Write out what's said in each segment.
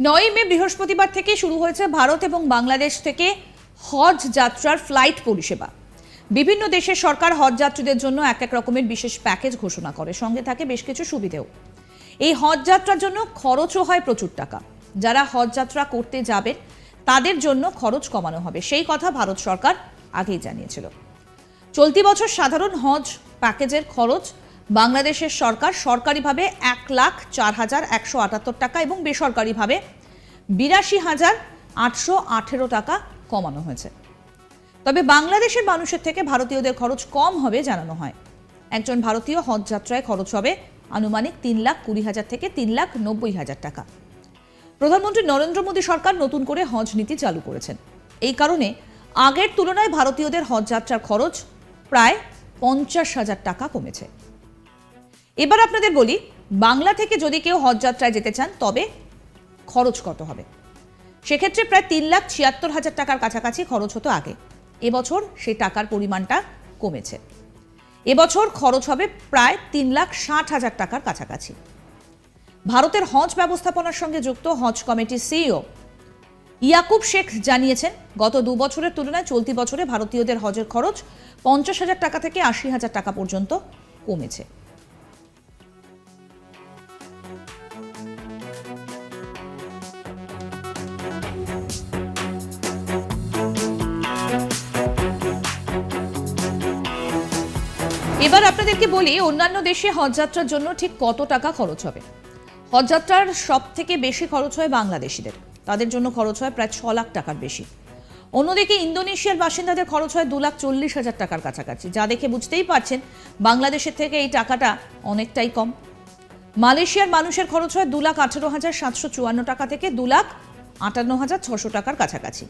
নয় মে বৃহস্পতিবার থেকে শুরু হয়েছে ভারত এবং বাংলাদেশ থেকে হজ যাত্রার ফ্লাইট পরিষেবা। বিভিন্ন দেশের সরকার হজ যাত্রীদের জন্য এক এক রকমের বিশেষ প্যাকেজ ঘোষণা করে। সঙ্গে থাকে বেশ কিছু সুবিধেও। এই হজ যাত্রার জন্য খরচও হয় প্রচুর টাকা। যারা হজ যাত্রা করতে যাবেন, তাদের জন্য খরচ কমানো হবে। সেই কথা ভারত সরকার আগেই জানিয়েছিল। চলতি বছর সাধারণ হজ প্যাকেজের খরচ বাংলাদেশের সরকার সরকারিভাবে এক লাখ চার হাজার একশো আটাত্তর টাকা এবং বেসরকারিভাবে বিরাশি হাজার আটশো আঠেরো টাকা কমানো হয়েছে। তবে বাংলাদেশের মানুষের থেকে ভারতীয়দের খরচ কম হবে জানানো হয়। একজন ভারতীয় হজ যাত্রায় খরচ হবে আনুমানিক তিন লাখ কুড়ি হাজার থেকে তিন লাখ নব্বই হাজার টাকা। প্রধানমন্ত্রী নরেন্দ্র মোদী সরকার নতুন করে হজ নীতি চালু করেছেন। এই কারণে আগের তুলনায় ভারতীয়দের হজ যাত্রার খরচ প্রায় পঞ্চাশ হাজার টাকা কমেছে। এবার আপনাদের বলি, বাংলা থেকে যদি কেউ হজ যাত্রায় যেতে চান, তবে খরচ কত হবে? সেক্ষেত্রে প্রায় তিন লাখ ছিয়াত্তর হাজার টাকার কাছাকাছি খরচ হতো আগে। এবছর সেই টাকার পরিমাণটা কমেছে। এবছর খরচ হবে প্রায় তিন লাখ ষাট হাজার টাকার কাছাকাছি। ভারতের হজ ব্যবস্থাপনার সঙ্গে যুক্ত হজ কমিটির সিইও ইয়াকুব শেখ জানিয়েছেন, গত দু বছরের তুলনায় চলতি বছরে ভারতীয়দের হজের খরচ পঞ্চাশ হাজার টাকা থেকে আশি হাজার টাকা পর্যন্ত কমেছে। এবার আপনাদেরকে বলি, অন্যান্য দেশে হজযাত্রার জন্য ঠিক কত টাকা খরচ হবে? হজযাত্রার সব থেকে বেশি খরচ হয় বাংলাদেশিদের। তাদের জন্য খরচ হয় প্রায় ছ লাখ টাকার বেশি। অন্যদিকে ইন্দোনেশিয়ার বাসিন্দাদের খরচ হয় দু লাখ চল্লিশ হাজার টাকার কাছাকাছি। যা দেখে বুঝতেই পারছেন, বাংলাদেশের থেকে এই টাকাটা অনেকটাই কম। মালয়েশিয়ার মানুষের খরচ হয় দু লাখ আঠেরো হাজার সাতশো চুয়ান্ন টাকা থেকে দু লাখ আটান্ন হাজার ছশো টাকার কাছাকাছি।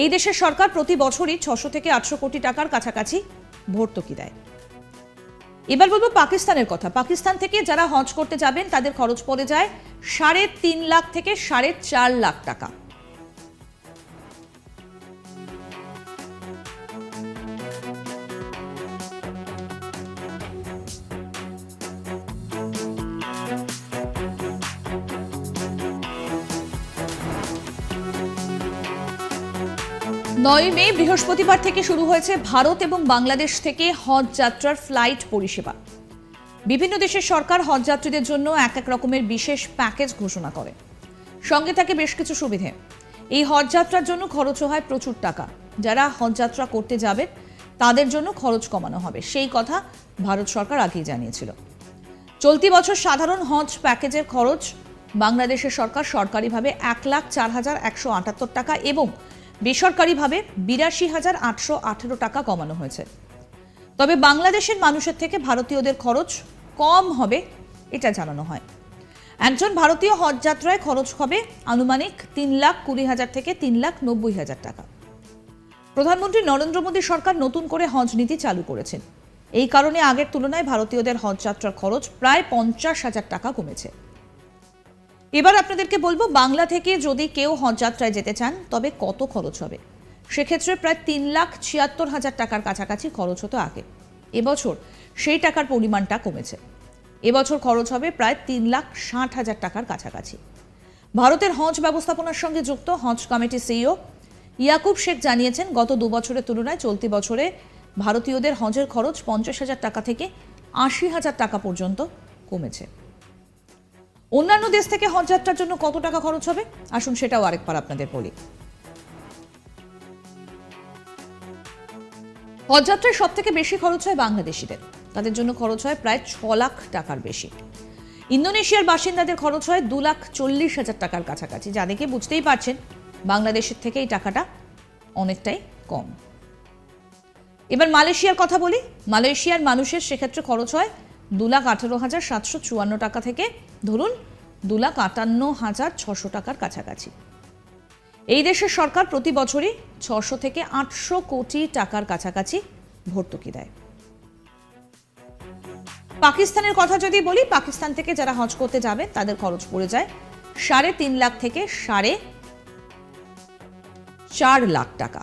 এই দেশের সরকার প্রতি বছরই ছশো থেকে আটশো কোটি টাকার কাছাকাছি ভর্তুকি দেয়। এবার বলব পাকিস্তানের কথা। পাকিস্তান থেকে যারা হজ করতে যাবেন, তাদের খরচ পড়ে যায় সাড়ে তিন লাখ থেকে সাড়ে চার লাখ টাকা। নয় মে, বৃহস্পতিবার থেকে শুরু হয়েছে ভারত এবং বাংলাদেশ থেকে হজ যাত্রার ফ্লাইট পরিষেবা। বিভিন্ন দেশের সরকার হজ যাত্রীদের জন্য এক এক রকমের বিশেষ প্যাকেজ ঘোষণা করে। সঙ্গে থাকে বেশ কিছু সুবিধে। এই হজ যাত্রার জন্য খরচও হয় প্রচুর টাকা। যারা হজ যাত্রা করতে যাবে, তাদের জন্য খরচ কমানো হবে। সেই কথা ভারত সরকার আগেই জানিয়েছিল। চলতি বছর সাধারণ হজ প্যাকেজের খরচ বাংলাদেশের সরকার সরকারিভাবে এক লাখ চার হাজার একশো আটাত্তর টাকা এবং বেসরকারিভাবে বিরাশি হাজার আটশো আঠেরো টাকা কমানো হয়েছে। তবে বাংলাদেশের মানুষের থেকে ভারতীয়দের খরচ কম হবে, এটা জানানো হয়। একজন ভারতীয় হজ যাত্রায় খরচ হবে আনুমানিক তিন লাখ কুড়ি হাজার থেকে তিন লাখ নব্বই হাজার টাকা। প্রধানমন্ত্রী নরেন্দ্র মোদী সরকার নতুন করে হজ নীতি চালু করেছেন। এই কারণে আগের তুলনায় ভারতীয়দের হজ যাত্রার খরচ প্রায় পঞ্চাশ হাজার টাকা কমেছে। এবার আপনাদেরকে বলব, বাংলা থেকে যদি কেউ হজ যাত্রায় যেতে চান, তবে কত খরচ হবে? সেক্ষেত্রে প্রায় তিন লাখ ছিয়াত্তর হাজার টাকার কাছাকাছি খরচ হতো আগে। এবছর সেই টাকার পরিমাণটা কমেছে। এবছর খরচ হবে প্রায় তিন লাখ ষাট হাজার টাকার কাছাকাছি। ভারতের হজ ব্যবস্থাপনার সঙ্গে যুক্ত হজ কমিটি সিইও ইয়াকুব শেখ জানিয়েছেন, গত দু বছরের তুলনায় চলতি বছরে ভারতীয়দের হজের খরচ পঞ্চাশ হাজার টাকা থেকে আশি হাজার টাকা পর্যন্ত কমেছে। অন্যান্য দেশ থেকে হজ যাত্রার জন্য কত টাকা খরচ হবে? আসুন, সেটাও আরেকবার আপনাদের বলি। হজযাত্রায় সব থেকে বেশি খরচ হয় বাংলাদেশিদের। তাদের জন্য খরচ হয় প্রায় ছ লাখ টাকার বেশি। ইন্দোনেশিয়ার বাসিন্দাদের খরচ হয় দু লাখ চল্লিশ হাজার টাকার কাছাকাছি। যা দেখে বুঝতেই পারছেন, বাংলাদেশের থেকে এই টাকাটা অনেকটাই কম। এবার মালয়েশিয়ার কথা বলি। মালয়েশিয়ার মানুষের সেক্ষেত্রে খরচ হয় দু লাখ আঠেরো হাজার সাতশো চুয়ান্ন টাকা থেকে ধরুন, দু লাখ আটান্ন হাজার ছশো টাকার কাছাকাছি। এই দেশের সরকার প্রতি বছরই ছশো থেকে আটশো কোটি টাকার কাছাকাছি ভর্তুকি দেয়। পাকিস্তানের কথা যদি বলি, পাকিস্তান থেকে যারা হজ করতে যাবে, তাদের খরচ পড়ে যায় সাড়ে তিন লাখ থেকে সাড়ে চার লাখ টাকা।